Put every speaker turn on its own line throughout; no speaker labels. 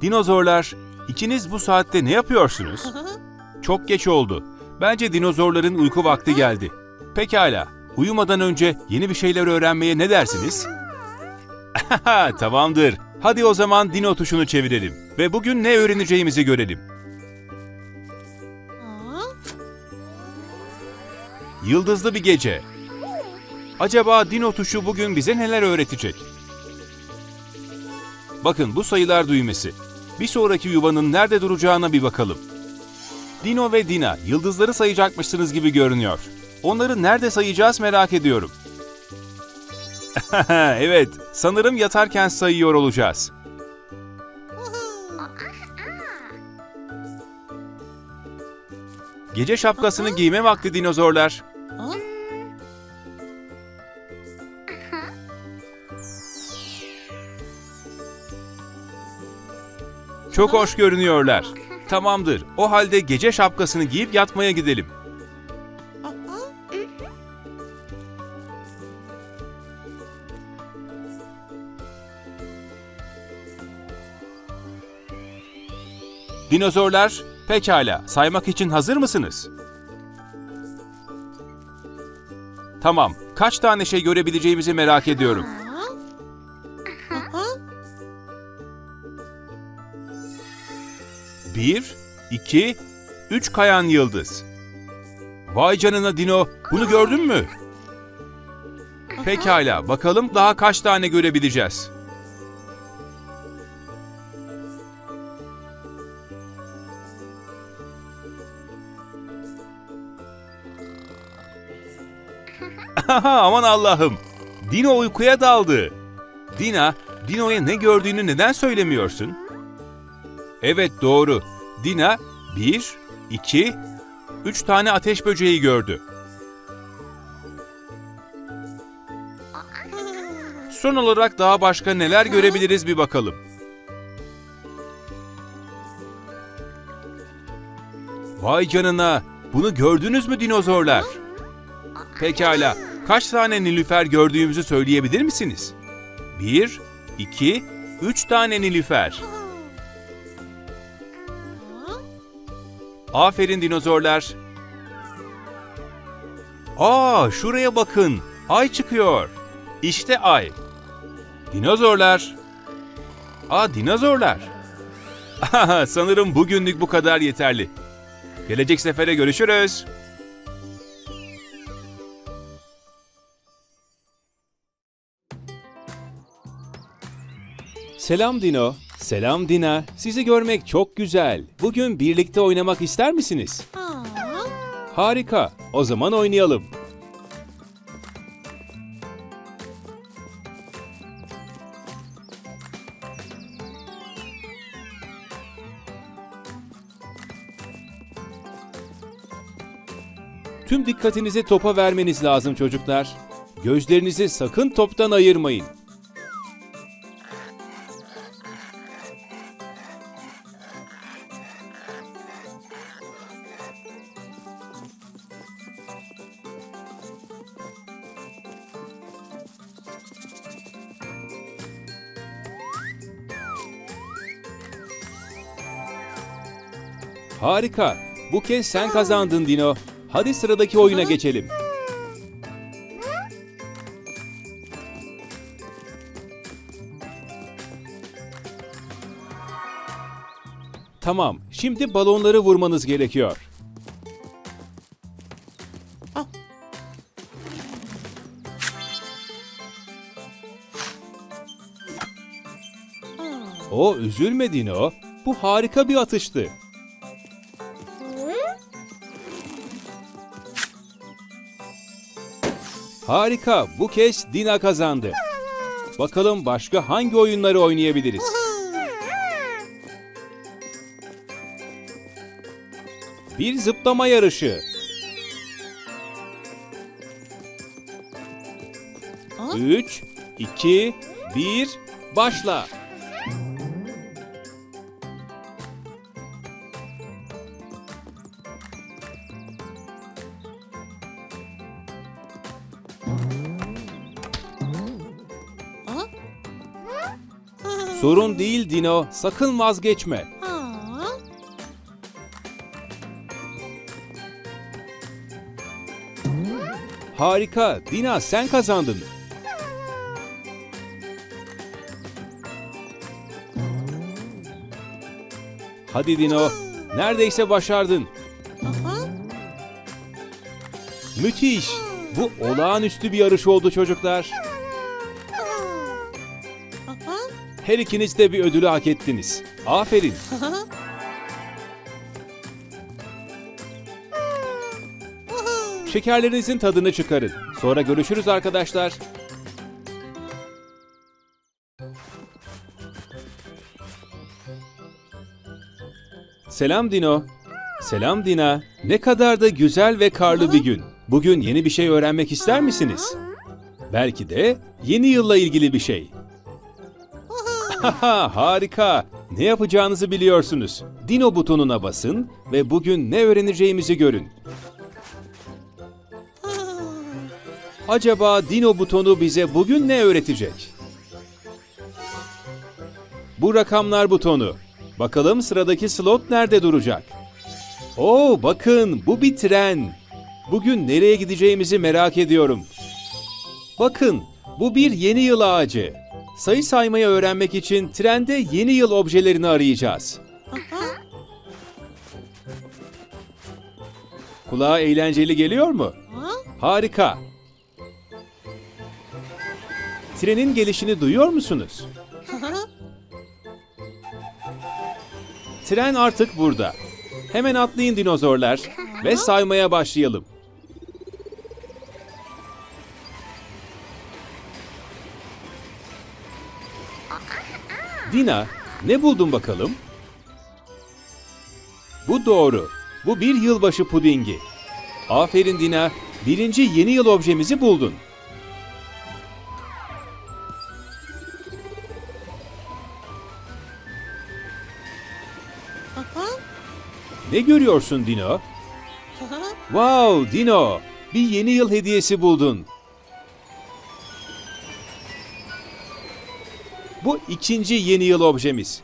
Dinozorlar, ikiniz bu saatte ne yapıyorsunuz? Çok geç oldu. Bence dinozorların uyku vakti geldi. Pekala, uyumadan önce yeni bir şeyler öğrenmeye ne dersiniz? Tamamdır. Hadi o zaman dino tuşunu çevirelim ve bugün ne öğreneceğimizi görelim. Yıldızlı bir gece. Acaba dino tuşu bugün bize neler öğretecek? Bakın bu sayılar düğmesi. Bir sonraki yuvanın nerede duracağına bir bakalım. Dino ve Dina yıldızları sayacakmışsınız gibi görünüyor. Onları nerede sayacağız merak ediyorum. evet, sanırım yatarken sayıyor olacağız. Gece şapkasını giyme vakti dinozorlar. Çok hoş görünüyorlar. Tamamdır. O halde gece şapkasını giyip yatmaya gidelim. Dinozorlar, pekala. Saymak için hazır mısınız? Tamam. Kaç tane şey görebileceğimizi merak ediyorum. Bir, iki, üç kayan yıldız. Vay canına Dino, bunu gördün mü? Pekala, bakalım daha kaç tane görebileceğiz. Aman Allah'ım. Dino uykuya daldı. Dina, Dino'ya ne gördüğünü neden söylemiyorsun? Evet doğru. Dina bir, iki, üç tane ateş böceği gördü. Son olarak daha başka neler görebiliriz bir bakalım. Vay canına! Bunu gördünüz mü dinozorlar? Pekala. Kaç tane nilüfer gördüğümüzü söyleyebilir misiniz? Bir, iki, üç tane nilüfer. Aferin dinozorlar. Aa, şuraya bakın. Ay çıkıyor. İşte ay. Dinozorlar. Aa, dinozorlar. Sanırım bugünlük bu kadar yeterli. Gelecek sefere görüşürüz. Selam Dino. Selam Dina. Sizi görmek çok güzel. Bugün birlikte oynamak ister misiniz? Harika. O zaman oynayalım. Tüm dikkatinizi topa vermeniz lazım çocuklar. Gözlerinizi sakın toptan ayırmayın. Harika. Bu kez sen kazandın Dino. Hadi sıradaki oyuna geçelim. Tamam, şimdi balonları vurmanız gerekiyor. O üzülme Dino. Bu harika bir atıştı. Harika, bu kez Dina kazandı. Bakalım başka hangi oyunları oynayabiliriz? Bir zıplama yarışı. Üç, iki, bir, başla. Sorun değil Dino, sakın vazgeçme.
Aa,
Harika, Dina sen kazandın. Hadi Dino, neredeyse başardın. Müthiş. Bu olağanüstü bir yarış oldu çocuklar. Her ikiniz de bir ödülü hak ettiniz. Aferin. Şekerlerinizin tadını çıkarın. Sonra görüşürüz arkadaşlar. Selam Dino. Selam Dina. Ne kadar da güzel ve karlı bir gün. Bugün yeni bir şey öğrenmek ister misiniz? Belki de yeni yılla ilgili bir şey. Haha, harika. Ne yapacağınızı biliyorsunuz. Dino butonuna basın ve bugün ne öğreneceğimizi görün. Acaba Dino butonu bize bugün ne öğretecek? Bu rakamlar butonu. Bakalım sıradaki slot nerede duracak? Oo bakın bu bir tren. Bugün nereye gideceğimizi merak ediyorum. Bakın bu bir yeni yıl ağacı. Sayı saymayı öğrenmek için trende yeni yıl objelerini arayacağız. Kulağa eğlenceli geliyor mu?
Ha?
Harika. Trenin gelişini duyuyor musunuz? Tren artık burada. Hemen atlayın dinozorlar ve saymaya başlayalım. Dina, ne buldun bakalım? Bu doğru. Bu bir yılbaşı pudingi. Aferin Dina, birinci yeni yıl objemizi buldun. Ne görüyorsun Dino? Wow Dino, bir yeni yıl hediyesi buldun. İkinci yeni yıl objemiz.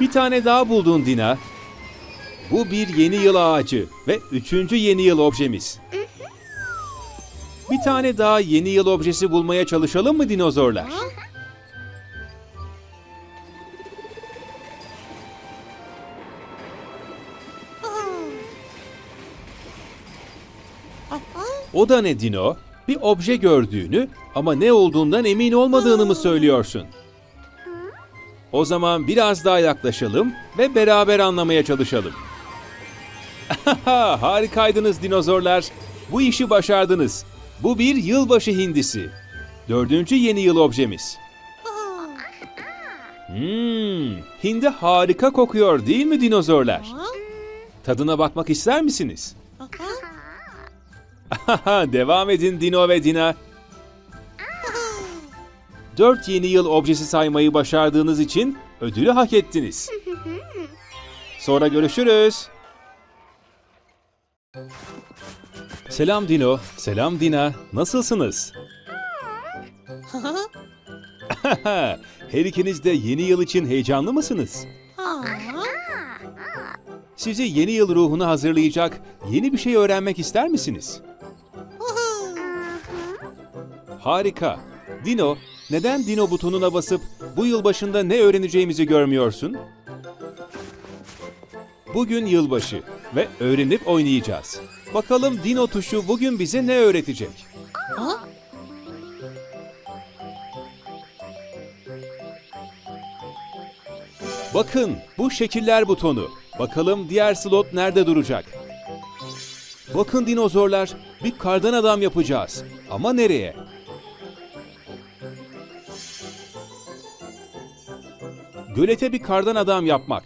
Bir tane daha buldun Dina. Bu bir yeni yıl ağacı ve üçüncü yeni yıl objemiz. Bir tane daha yeni yıl objesi bulmaya çalışalım mı dinozorlar? O da ne Dino? Bir obje gördüğünü ama ne olduğundan emin olmadığını mı söylüyorsun? O zaman biraz daha yaklaşalım ve beraber anlamaya çalışalım. Harikaydınız dinozorlar. Bu işi başardınız. Bu bir yılbaşı hindisi. Dördüncü yeni yıl objemiz. Hmm, hindi harika kokuyor değil mi dinozorlar? Tadına bakmak ister misiniz? Devam edin Dino ve Dina. Dört yeni yıl objesi saymayı başardığınız için ödülü hak ettiniz. Sonra görüşürüz. Selam Dino, selam Dina. Nasılsınız? Her ikiniz de yeni yıl için heyecanlı mısınız? Sizi yeni yıl ruhunu hazırlayacak yeni bir şey öğrenmek ister misiniz? Harika. Dino, neden Dino butonuna basıp bu yıl başında ne öğreneceğimizi görmüyorsun? Bugün yılbaşı ve öğrenip oynayacağız. Bakalım Dino tuşu bugün bize ne öğretecek?
aha.
Bakın bu şekiller butonu. Bakalım diğer slot nerede duracak? Bakın dinozorlar, bir kardan adam yapacağız. Ama nereye? Gölete bir kardan adam yapmak.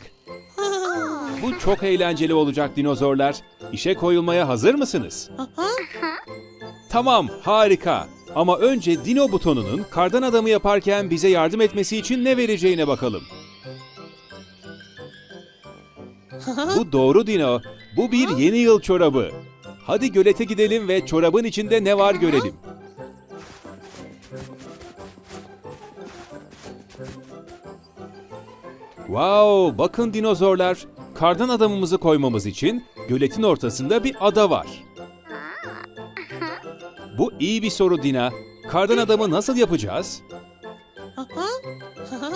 Bu çok eğlenceli olacak dinozorlar. İşe koyulmaya hazır mısınız? Tamam, harika. Ama önce Dino butonunun kardan adamı yaparken bize yardım etmesi için ne vereceğine bakalım. Bu doğru Dino. Bu bir yeni yıl çorabı. Hadi gölete gidelim ve çorabın içinde ne var görelim. Wow, bakın dinozorlar. Kardan adamımızı koymamız için göletin ortasında bir ada var. Bu iyi bir soru Dina. Kardan adamı nasıl yapacağız?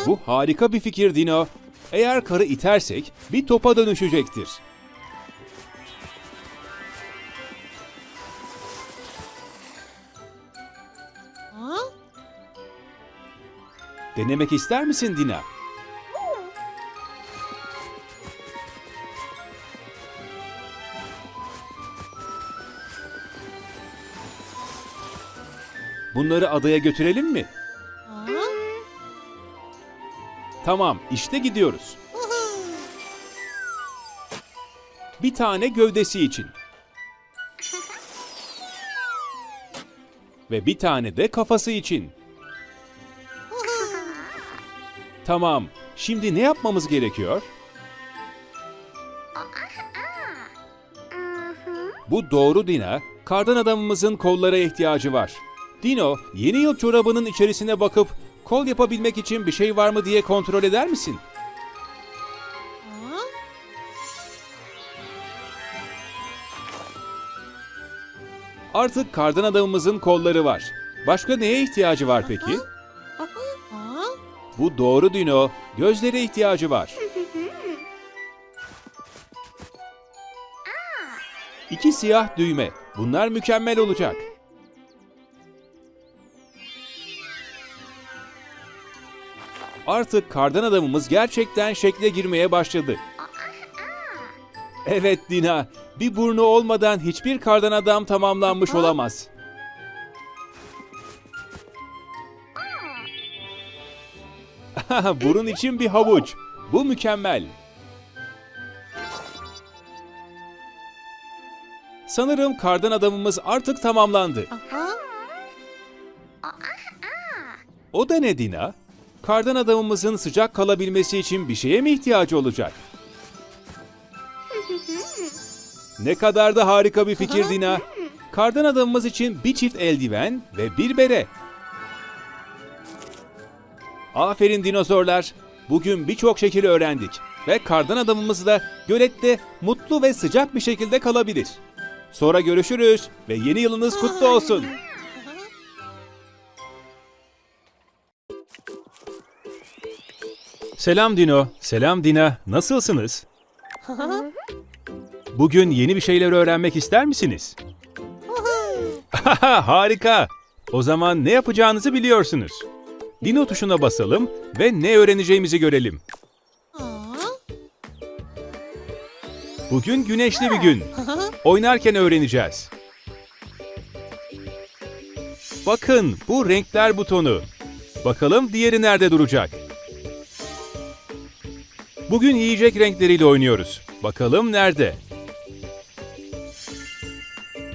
Bu harika bir fikir Dino. Eğer karı itersek bir topa dönüşecektir. Denemek ister misin Dina? Bunları adaya götürelim mi? Tamam, işte gidiyoruz. Bir tane gövdesi için. Ve bir tane de kafası için. Tamam, şimdi ne yapmamız gerekiyor? Bu doğru Dina. Kardan adamımızın kollara ihtiyacı var. Dino, yeni yıl çorabının içerisine bakıp kol yapabilmek için bir şey var mı diye kontrol eder misin? Artık kardan adamımızın kolları var. Başka neye ihtiyacı var peki? Bu doğru Dino. Gözlere ihtiyacı var. İki siyah düğme. Bunlar mükemmel olacak. Artık kardan adamımız gerçekten şekle girmeye başladı. Evet Dina, bir burnu olmadan hiçbir kardan adam tamamlanmış olamaz. Burun için bir havuç. Bu mükemmel. Sanırım kardan adamımız artık tamamlandı. O da ne Dina? Kardan adamımızın sıcak kalabilmesi için bir şeye mi ihtiyacı olacak? Ne kadar da harika bir fikir Dina. Kardan adamımız için bir çift eldiven ve bir bere. Aferin dinozorlar. Bugün birçok şekil öğrendik ve kardan adamımız da gölette mutlu ve sıcak bir şekilde kalabilir. Sonra görüşürüz ve yeni yılınız kutlu olsun. Selam Dino, selam Dina. Nasılsınız? Bugün yeni bir şeyler öğrenmek ister misiniz? Harika. O zaman ne yapacağınızı biliyorsunuz. Dino tuşuna basalım ve ne öğreneceğimizi görelim. Bugün güneşli bir gün. Oynarken öğreneceğiz. Bakın bu renkler butonu. Bakalım diğeri nerede duracak? Bugün yiyecek renkleriyle oynuyoruz. Bakalım nerede?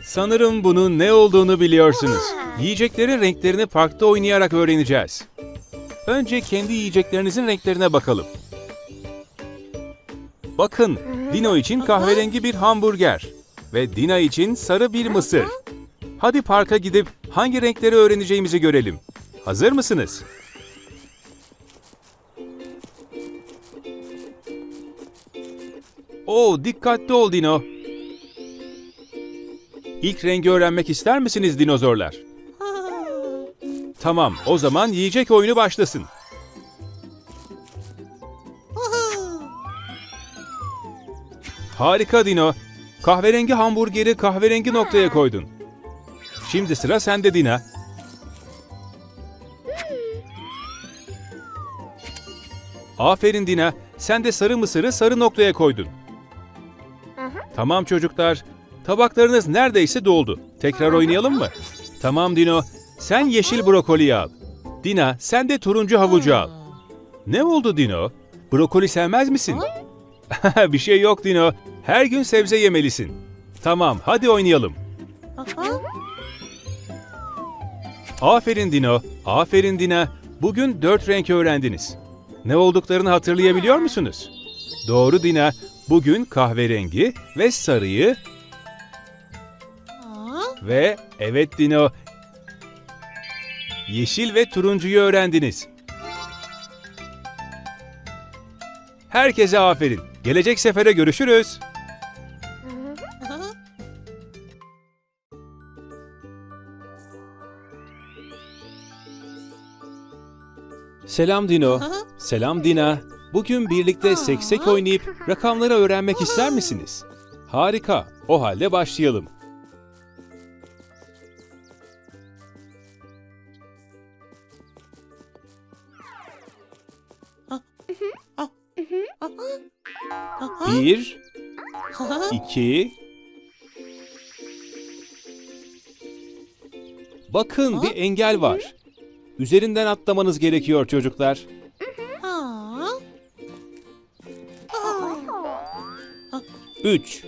Sanırım bunun ne olduğunu biliyorsunuz. Yiyeceklerin renklerini parkta oynayarak öğreneceğiz. Önce kendi yiyeceklerinizin renklerine bakalım. Bakın, Dino için kahverengi bir hamburger ve Dina için sarı bir mısır. Hadi parka gidip hangi renkleri öğreneceğimizi görelim. Hazır mısınız? Oo, dikkatli ol Dino. İlk rengi öğrenmek ister misiniz dinozorlar? Tamam, o zaman yiyecek oyunu başlasın. Harika Dino. Kahverengi hamburgeri kahverengi noktaya koydun. Şimdi sıra sende Dina. Aferin Dina. Sen de sarı mısırı sarı noktaya koydun. Tamam çocuklar. Tabaklarınız neredeyse doldu. Tekrar oynayalım mı? Tamam Dino. Sen yeşil brokoli al. Dina sen de turuncu havucu al. Ne oldu Dino? Brokoli sevmez misin? bir şey yok Dino. Her gün sebze yemelisin. Tamam hadi oynayalım. Aferin Dino. Aferin Dina. Bugün dört renk öğrendiniz. Ne olduklarını hatırlayabiliyor musunuz? Doğru Dina. Bugün kahverengi ve sarıyı
Aa,
ve evet Dino yeşil ve turuncuyu öğrendiniz. Herkese aferin. Gelecek sefere görüşürüz. Selam Dino. Selam Dina. Bugün birlikte seksek oynayıp rakamları öğrenmek ister misiniz? Harika. O halde başlayalım. Bir, iki... Bakın bir engel var. Üzerinden atlamanız gerekiyor çocuklar. 3.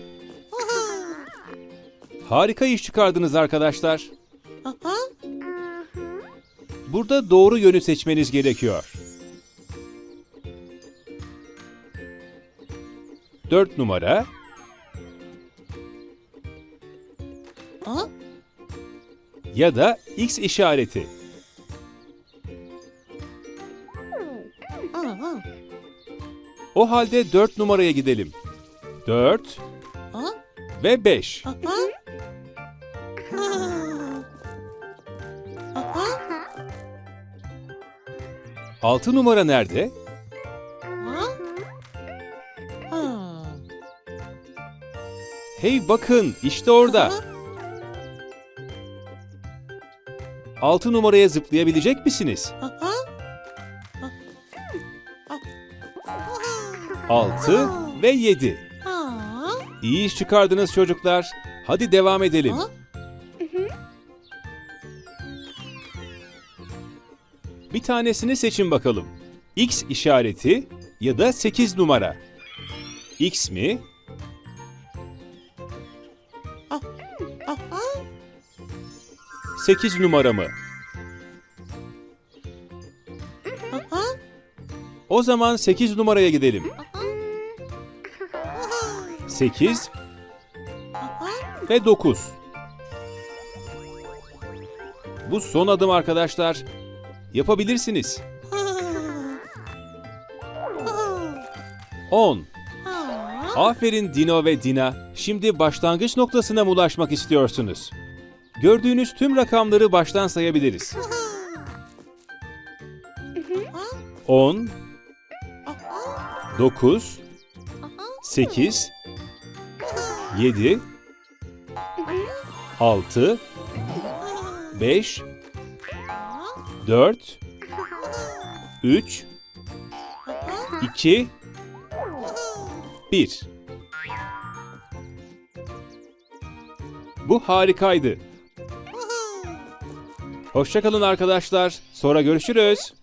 Harika iş çıkardınız arkadaşlar. Burada doğru yönü seçmeniz gerekiyor. 4 numara ya da X işareti. O halde 4 numaraya gidelim. 4
Aa.
ve 5.
Aha. Aha.
6 numara nerede? Hey bakın işte orada. 6 numaraya zıplayabilecek misiniz?
Aha.
6 ve 7. İyi iş çıkardınız çocuklar. Hadi devam edelim. Bir tanesini seçin bakalım. X işareti ya da 8 numara. X mi?
Aha.
8 numara mı?
Aha.
O zaman 8 numaraya gidelim. 8
Aha.
ve 9. Bu son adım arkadaşlar. Yapabilirsiniz. 10. Aferin Dino ve Dina. Şimdi başlangıç noktasına mı ulaşmak istiyorsunuz? Gördüğünüz tüm rakamları baştan sayabiliriz. 10, 9, 8, 7, 6, 5, 4, 3, 2, 1. Bu harikaydı. Hoşçakalın arkadaşlar. Sonra görüşürüz.